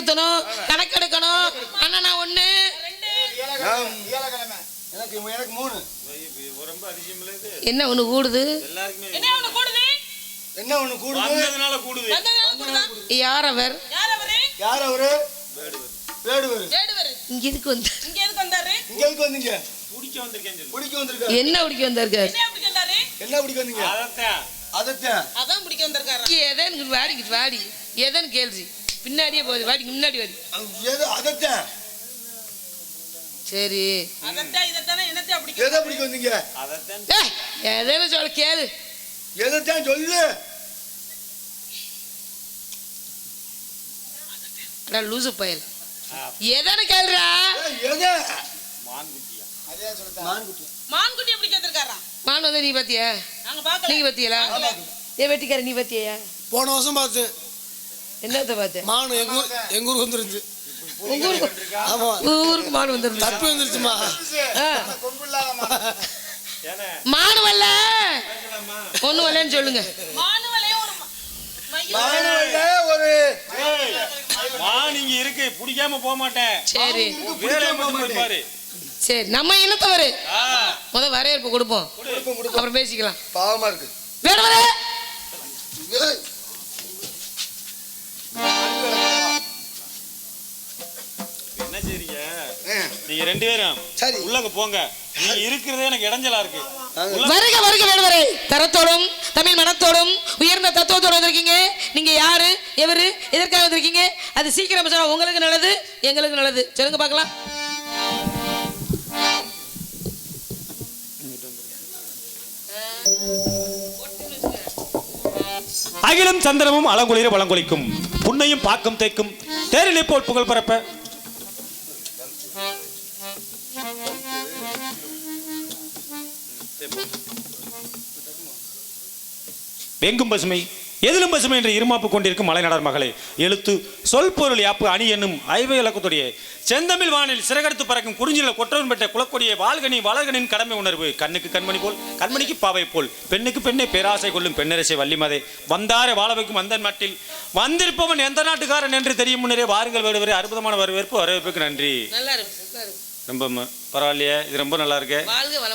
ஊத்தணும் கணக்கெடுக்கணும் அண்ணா ஒண்ணு. எனக்கு எனக்கு மூணு. ரொம்ப அதிசயம் இல்லை இது என்ன ஒண்ணு கூடுது? எல்லாருக்குமே என்ன ஒண்ணு கூடுது? என்ன ஒண்ணு கூடுது? வந்ததுனால கூடுது. வந்ததுனால கூடுதா? யார் அவர் யார் அவரு யார் அவரு வேடுவர். வேடுவர். இங்க எதுக்கு வந்து? இங்க எதுக்கு வந்தாரு? இங்க எதுக்கு வந்தீங்க? பிடிக்க வந்திருக்கேன் சொல்லு. பிடிக்க வந்திருக்க என்ன பிடிக்க வந்திருக்காரு? என்ன வந்தீங்க? அதைத்தான். அதான் பிடிக்க வந்திருக்காரு. எதன்னு வாடிக்கிட்டு வாடி. எதன்னு கேள்வி? பின்னாடியே போகுது வாடிக்கு முன்னாடி எது அதைத்தான் சரி. அதத்தான் இதத்தானே பிடிக்க எதை பிடிக்க வந்தீங்க? அதைத்தான் சொல்ல கேளு? எதைத்தான் சொல்லு? அடா லூசு பயல். எதன்னு கேளுடா எதை? மான்குட்டியா? அதே மான்குட்டி. மான் வந்து நீ பாத்தியா? நாங்க பாக்கல நீங்க பாத்தியலா? ஏ வெட்டிக்கார நீ பாத்தியா? போன வருஷம் பார்த்து. என்னத்த பார்த்த மானு எங்க ஊர் எங்க ஊருக்கு வந்துருந்துச்சு உங்க ஊருக்கு ஆமா. ஊருக்கு மாடு வந்துருந்துச்சு. தப்பி வந்துருச்சுமா. மான். கேட்கலாமா ஒண்ணு வரலன்னு சொல்லுங்க. மானுவலையும் ஒரு ம- மயில் மானுவல்ல ஒரு மான் இங்க இருக்கு. பிடிக்காம போக மாட்டேன். சரி. பாரு. சரி நம்ம இனத்தவரு முத வரவேற்பு கொடுப்போம். அப்புறம் பேசிக்கலாம். பாவமா இருக்கு. வேடவரே ஏய். நீங்க ரெண்டு பேரும் சரி. உள்ளங்க போங்க. நீங்க இருக்கிறதே எனக்கு இடைஞ்சலா இருக்கு. வருக வருக வேடவரே தரத்தோடும் தமிழ் மனத்தோடும் உயர்ந்த தத்துவத்தோடும் வந்திருக்கீங்க. நீங்க யாரு? எவரு? எதற்காக வந்திருக்கீங்க? அது சீக்கிரம் உங்களுக்கு நல்லது எங்களுக்கு நல்லது. சொல்லுங்க பார்க்கலாம். அகிலம் சந்திரமும் அலங்குளிர வளங்குளிக்கும். புண்ணையும் பாக்கம் தேய்க்கும். தேரிலை போல் புகழ் பரப்ப. எங்கும் பசுமை எதிலும் பசுமை என்று இருமாப்பு கொண்டிருக்கும் மலைநாடர் மகளே. எழுத்து சொல் பொருள் யாப்பு அணி என்னும் ஐவை இலக்கத்துடைய செந்தமிழ் வானில் சிறகடுத்து பறக்கும் குறிஞ்சில கொற்றவன் பெற்ற குலக்கொடியை வாழ்கனி வளர்கனின் கடமை உணர்வு. கண்ணுக்கு கண்மணி போல் கண்மணிக்கு பாவை போல் பெண்ணுக்கு பெண்ணை பேராசை கொள்ளும் பெண்ணரசை வள்ளிமதே. வந்தாரை வாழ வைக்கும் வந்தன் மட்டில் வந்திருப்பவன் எந்த நாட்டுக்காரன் என்று தெரியும் முன்னரே வாருங்கள் வருவரே அற்புதமான வரவேற்பு வரவேற்புக்கு நன்றி. ரொம்ப பரவாயில்லையே இது ரொம்ப நல்லா இருக்கு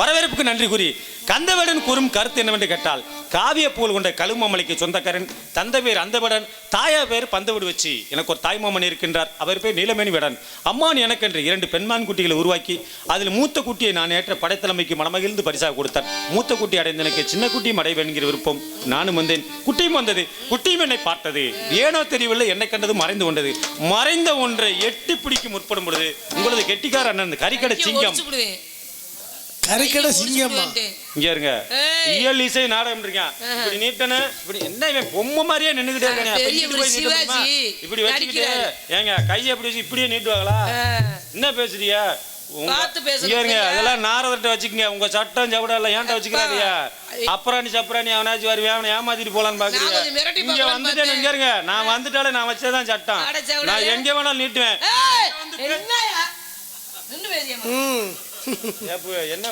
வரவேற்புக்கு நன்றி கூறி கந்தவேடன் கூறும் கருத்து என்னவென்று கேட்டால் காவிய பூல் கொண்ட கழுமமலைக்கு சொந்தக்காரன் தந்தை பேர் அந்தவடன் தாயா பேர் பந்தவிடு வச்சு எனக்கு ஒரு தாய்மாமன் இருக்கின்றார். அவர் பேர் நீலமேனி வேடன் அம்மான் எனக்கென்று இரண்டு பெண்மான் குட்டிகளை உருவாக்கி அதில் மூத்த குட்டியை நான் ஏற்ற படைத்தலைமைக்கு மனமகிழ்ந்து பரிசாக கொடுத்தார். மூத்த குட்டி அடைந்த எனக்கு சின்ன குட்டியும் அடைய என்கிற விருப்பம் நானும் வந்தேன். குட்டியும் வந்தது குட்டியும் என்னை பார்த்தது. ஏனோ தெரியவில்லை என்னை கண்டது மறைந்து கொண்டது. மறைந்த ஒன்றை எட்டி பிடிக்க முற்படும் பொழுது உங்களது கெட்டிக்கார அண்ணன் கரிக்கடை சிங்கம் ஒடிச்சு சிங்கம்மா. இங்க இருங்க. இயல் இசை நாடகம் இருக்கான் இப்படி நீட்டனு இப்படி என்ன இவன் பொம்மை மாதிரியே நின்னுகிட்டே? சிவாஜி. இப்படி வச்சுக்கிட்டு. ஏங்க கையை அப்படி வச்சு இப்படியே நீட்டுவாங்களா. என்ன பேசுறியா. அதெல்லாம் நாரதர்கிட்ட வச்சுக்கங்க உங்க சட்டம் சவடம் எல்லாம் ஏன்ட்ட வச்சுக்கிறாரியா அப்புறாணி சப்புறாணி அவனாச்சும் வருவேன் அவனை ஏமாத்திட்டு போலான்னு பாக்குறீங்க இங்க வந்துட்டேன். இங்க இருங்க நான் வந்துட்டாலே நான் வச்சதான் சட்டம். நான் எங்க வேணாலும் நீட்டுவேன் என்ன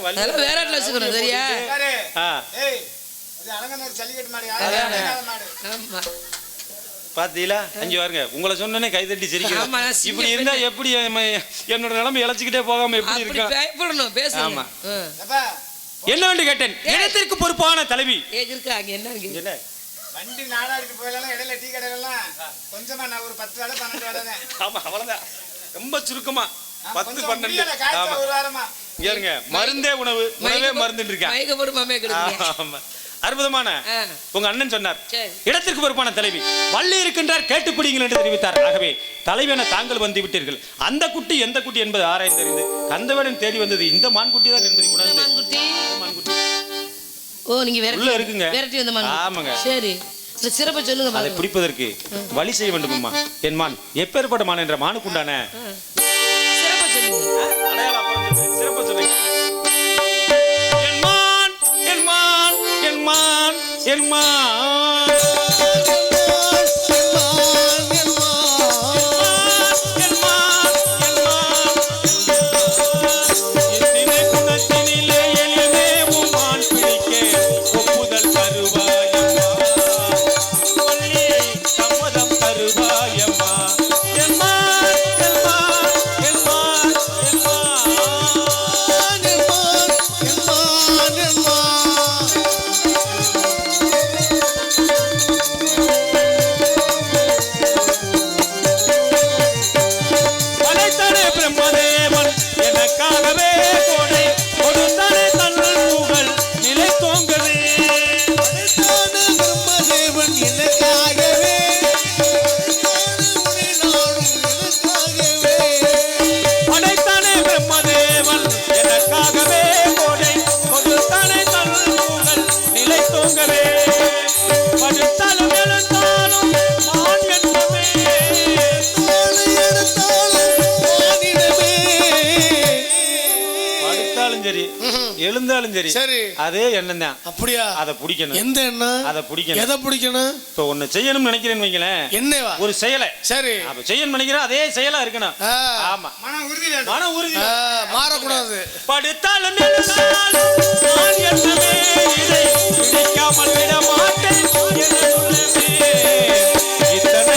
வேற வச்சுக்கணும், சரியா? பாத்தீங்களா? அஞ்சு பாருங்க உங்களை சொன்னனே கைதட்டி சிரிக்கிறேன். இப்படி இருந்தா எப்படி என்னோட நிலைமை இழைச்சிக்கிட்டே போகாம எப்படி அப்படி இருக்கா? பயப்படணும், பேசணும். ஆமா. ஆ. எப்பா, என்ன வேண்டி கேட்டேன்? இடத்திற்கு பொறுப்பான தலைவி. என்ன இருக்கு? என்ன? வண்டி நாடாடிட்டு போயிடலாம் இடையில டீ கடையிலலாம். கொஞ்சமா நான் ஒரு பத்து வேலை பன்னெண்டு வேலை தான். ஆமா அவ்வளவுதான். ரொம்ப சுருக்கமா. பத்து பன்னெண்டு. ஆமா. இங்க மருந்தே உணவு. உணவே மருந்து இருக்கேன் அற்புதமான. உங்க அண்ணன் சொன்னார். இடத்திற்கு பொறுப்பான தலைவி. வள்ளி இருக்கின்றார் கேட்டு பிடிங்கள் என்று தெரிவித்தார். ஆகவே தலைவன தாங்கள் வந்து விட்டீர்கள். அந்த குட்டி எந்த குட்டி என்பது ஆராய்ந்தறிந்து கந்தவேடன் தேடி வந்தது இந்த மான்குட்டி தான் என்பதை உணர்ந்து. ஓ, நீங்க விரட்டி- உள்ள இருக்குங்க. விரட்டி வந்த. ஆமாங்க. சரி. இந்த சிறப்பை சொல்லுங்க அதை. பிடிப்பதற்கு வழி செய்ய வேண்டுமம்மா. என் மான் எப்பேற்பட்ட மான் என்ற மானுக்குண்டான என் இருந்தாலும் சரி. சரி. அதே எண்ணம் தான். அப்படியா? அதை பிடிக்கணும். எந்த எண்ணம்? அதை பிடிக்கணும். எதை பிடிக்கணும்? இப்போ ஒண்ணு செய்யணும்னு நினைக்கிறேன்னு வைங்களேன். என்னவா? ஒரு செயலை. சரி. அப்ப செய்யணும்னு நினைக்கிறேன் அதே செயலா இருக்கணும். ஆமா. மன உறுதி மன உறுதி மாறக்கூடாது. படுத்தாலும் இதை பிடிக்காமல் விட மாட்டேன். இத்தனை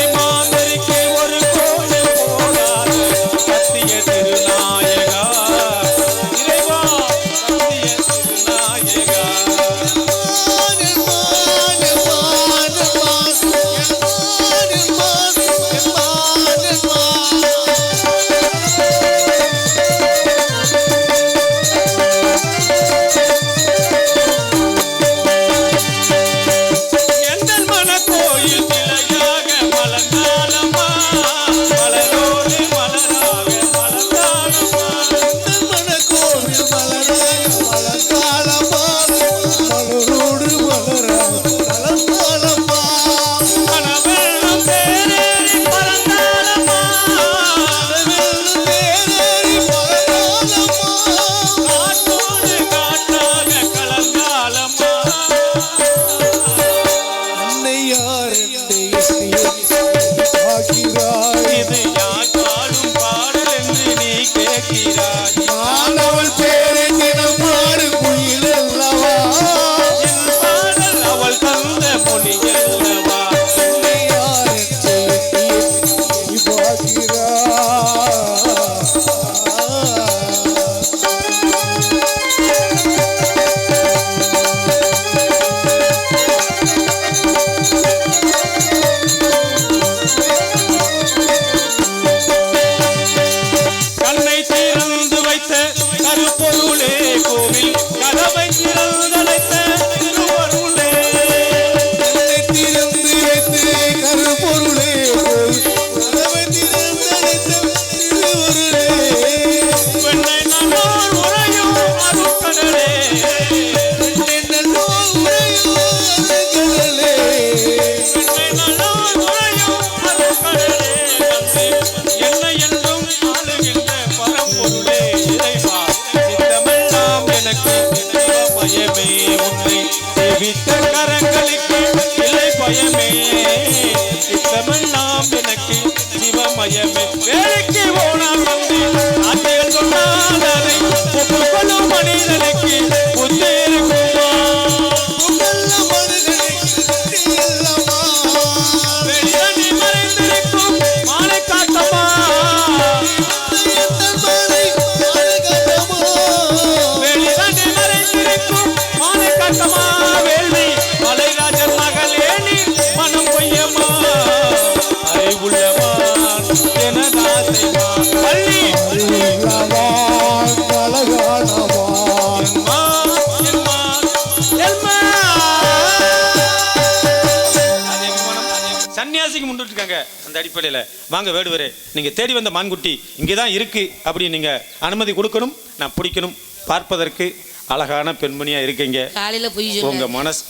இருக்காங்க அந்த அடிப்படையில். வாங்க வேடுவரே நீங்க தேடி வந்த மான்குட்டி இங்கே தான் இருக்கு அப்படி நீங்க அனுமதி கொடுக்கணும் நான் பிடிக்கணும். பார்ப்பதற்கு அழகான பெண்மணியா இருக்கீங்க. காலையில பொய் உங்க மனசு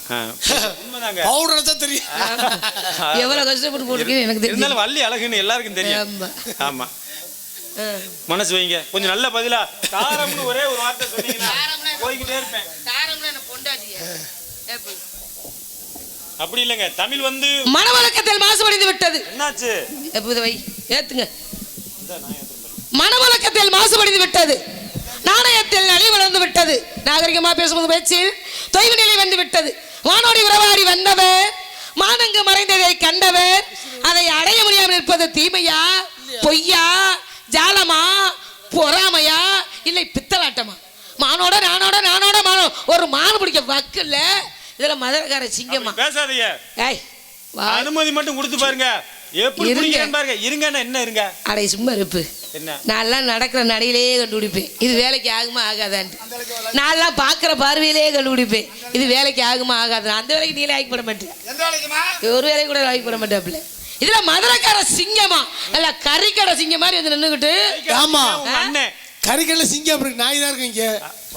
பவுடர் தான் தெரியும். எவ்வளவு கஷ்டப்பட்டு போட்டுருக்கீங்க எனக்கு தெரியும். இருந்தாலும் வள்ளி அழகுன்னு எல்லாருக்கும் தெரியும். ஆமா. ஆமா. மனசு வைங்க. கொஞ்சம் நல்ல பதிலா தாரம்னு ஒரே ஒரு வார்த்தை சொன்னீங்கன்னா போய்கிட்டே இருப்பேன். அப்படி இல்லைங்க. தமிழ் வந்து மனவழக்கத்தில் மாசுபடிந்து விட்டது. என்னாச்சு? எப்போது வை ஏத்துங்க. மனவழக்கத்தில் மாசுபடிந்து விட்டது. நாணயத்தில் நலி வளர்ந்து விட்டது. நாகரிகமா பேசும்போது பேச்சில் தொய்வு நிலை வந்து விட்டது. வானோடி உறவாடி வந்தவர் மானங்கு மறைந்ததை கண்டவர் அதை அடைய முடியாமல் இருப்பது தீமையா பொய்யா ஜாலமா பொறாமையா இல்லை பித்தலாட்டமா? மானோட நானோட நானோட மானோ. ஒரு மான் பிடிக்க வக்கு இல்ல இதுல மதுரக்கார சிங்கமா பேசாதீங்க. ஏய் அனுமதி மட்டும் கொடுத்து பாருங்க. இருங்க. பாருங்க. இருங்கன்னா என்ன இருங்க? அடை சும்மா இருப்பு. என்ன? நான்லாம் நடக்கிற நடையிலேயே கண்டுபிடிப்பேன். இது வேலைக்கு ஆகுமா ஆகாதான்ட்டு. நான்லாம் பார்க்குற பார்வையிலேயே கண்டுபிடிப்பேன். இது வேலைக்கு ஆகுமா ஆகாது. அந்த வேலைக்கு நீங்களே ஆகி போட மாட்டேன் ஒரு வேலைக்கு கூட ஆகி போட மாட்டேன் இதுல மதுரைக்கார சிங்கமா நல்ல கறிக்கடை சிங்கம் மாதிரி வந்து நின்றுக்கிட்டு ஆமா. கறிக்கடை சிங்கம் அப்படி நாய் தான் இருக்கு இங்க.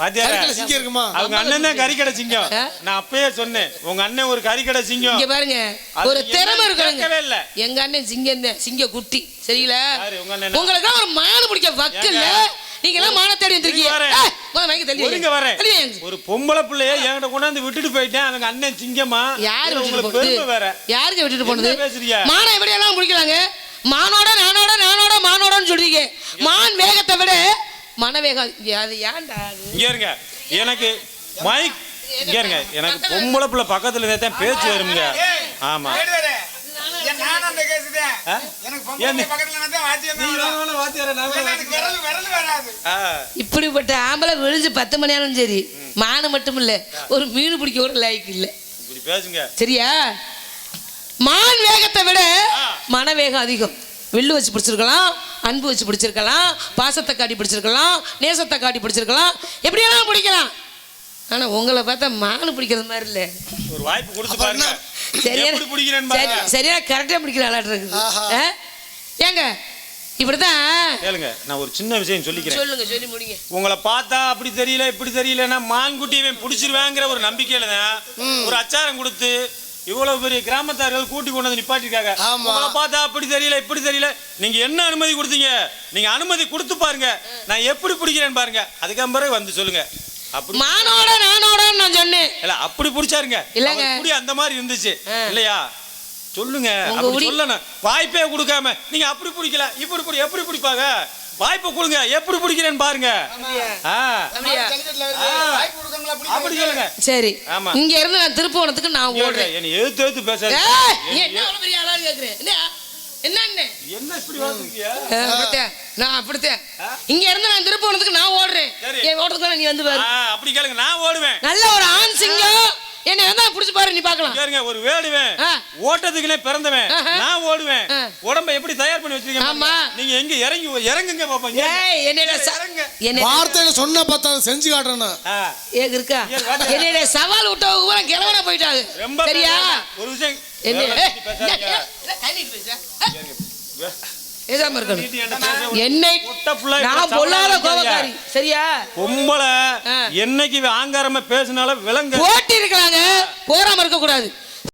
சிங்கம் இருக்குமா? அவங்க அண்ணன் தான் கறிக்கடை சிங்கம்? நான் அப்பயே சொன்னேன் உங்க அண்ணன் ஒரு கறிக்கடை சிங்கம். இங்க பாருங்க ஒரு திறமை கேட்கவே இல்ல. எங்க அண்ணன் சிங்கம் தான் சிங்க குட்டி சரிங்களா? உங்களுக்கு ஒரு மாடு பிடிக்க வக்கு இல்ல ஏங்க? நீங்க எல்லாம் மான தேடி வந்திருக்கீங்க. ஒரு பொம்பளை பிள்ளைய என்கிட்ட கொண்டாந்து விட்டுட்டு போயிட்டேன். அவங்க அண்ணன் சிங்கமா யாரு உங்களுக்கு வேற. யாருக்கு விட்டுட்டு போனது? என்ன பேசுறீங்க? மானை எப்படி எல்லாம் முடிக்கலாங்க? மானோட நானோட நானோட மானோடன்னு சொல்றீங்க. மான் வேகத்தை விட மன வேகம் அது ஏன்டா? இங்க இருங்க. எனக்கு மைக் இங்க இருங்க. எனக்கு பொம்பளை பிள்ளை பக்கத்துல இருந்தா தான் பேச்சு வருங்க ஆமா இப்படிப்பட்ட ஆம்பளை விழிஞ்சு பத்து மணி நேரம் சரி மானு மட்டும் இல்ல ஒரு மீன் பிடிக்க கூட லாய்க்கு இல்ல. சரியா? மான் வேகத்தை விட மன வேகம் அதிகம். வில்லு வச்சு பிடிச்சிருக்கலாம் அன்பு வச்சு பிடிச்சிருக்கலாம் பாசத்தை காட்டி பிடிச்சிருக்கலாம் நேசத்தை காட்டி பிடிச்சிருக்கலாம். எப்படியெல்லாம் பிடிக்கலாம்? ஆனா உங்களை பார்த்தா மானு பிடிக்கிறது மாதிரி இல்ல. ஒரு வாய்ப்பு கொடுத்து பாருங்க. சரியா எப்படி சரியா கரெக்டா பிடிக்கிற ஆளாட்டு? ஏங்க இப்படிதான் கேளுங்க நான் ஒரு சின்ன விஷயம் சொல்லிக்கிறேன். சொல்லுங்க சொல்லி முடிங்க. உங்களை பார்த்தா அப்படி தெரியல இப்படி தெரியலன்னா மான்குட்டி இவன் பிடிச்சிருவாங்கிற ஒரு நம்பிக்கையில தான் ஒரு அச்சாரம் கொடுத்து இவ்வளவு பெரிய கிராமத்தார்கள் கூட்டி கொண்டு வந்து நிப்பாட்டிருக்காங்க. ஆமா. உங்களை பார்த்தா அப்படி தெரியல இப்படி தெரியல. நீங்க என்ன அனுமதி கொடுத்தீங்க? நீங்க அனுமதி கொடுத்து பாருங்க. நான் எப்படி பிடிக்கிறேன்னு பாருங்க. அதுக்கு பிறகு வந்து சொல்லுங்க. அப்படி மானோட நானோட நான் சொன்னேன். இல்ல அப்படி பிடிச்சாருங்க. இல்லங்க. குடி அந்த மாதிரி இருந்துச்சு. இல்லையா? சொல்லுங்க. அப்படி சொல்லணும். வாய்ப்பே கொடுக்காம. நீங்க அப்படி பிடிக்கல. இப்படி பிடி எப்படி பிடிப்பாங்க? வாய்ப்பு கொடுங்க. எப்படி பிடிக்கிறேன்னு பாருங்க ஆ. அப்படியா ஜல்லிக்கட்டுல வருது. வாய்ப்பு கொடுக்கணும்ல, அப்படி சொல்லுங்க. சரி. ஆமா. இங்க இருந்து நான் திருப்போணத்துக்கு நான் ஓடுறேன். என்னை எழுத்து எழுத்து பேசாத. ஏய், நீ என்ன அவ்வளவு பெரிய ஆளா கேக்குறேன் என்ன? என்ன இப்படி வாசிக்கியா. நான் அப்படித்தான். இங்க இருந்து நான் திருப்போணத்துக்கு நான் ஓடுறேன். என் ஓட்டத்துக்கு நீ வந்து பாரு. அப்படி கேளுங்க. நான் ஓடுவேன். நல்ல ஒரு ஆண் சிங்கம். என்னை வந்து புடிச்சு பாரு நீ பார்க்கலாம் கேளுங்க ஒரு வேடுவேன். ஓட்டத்துக்குனே பிறந்தவன். நான் ஓடுவேன். உடம்ப எப்படி தயார் பண்ணி வச்சிருக்கேன் ஆமா. நீங்க எங்க இறங்கி இறங்குங்க பாப்போம் ஏய் என்னோட ச- இறங்க. என்னை வார்த்தையில சொன்ன பார்த்தா செஞ்சு காட்டுறேன் ஆ. ஏ, இருக்கா? என்னுடைய சவால் விட்டவங்க பூரா கிழவன போயிட்டாங்க ரொம்ப சரியா. ஒரு விஷயம் என்ன கை நீட்டி? பேசாம இருக்கணும் என்னை நான் பொல்லாத கோபக்காரி. சரியா? பொம்பளை. என்னைக்கு ஆங்காரமா பேசினாலும் விலங்கு. போட்டி இருக்கலாங்க போராம இருக்க கூடாது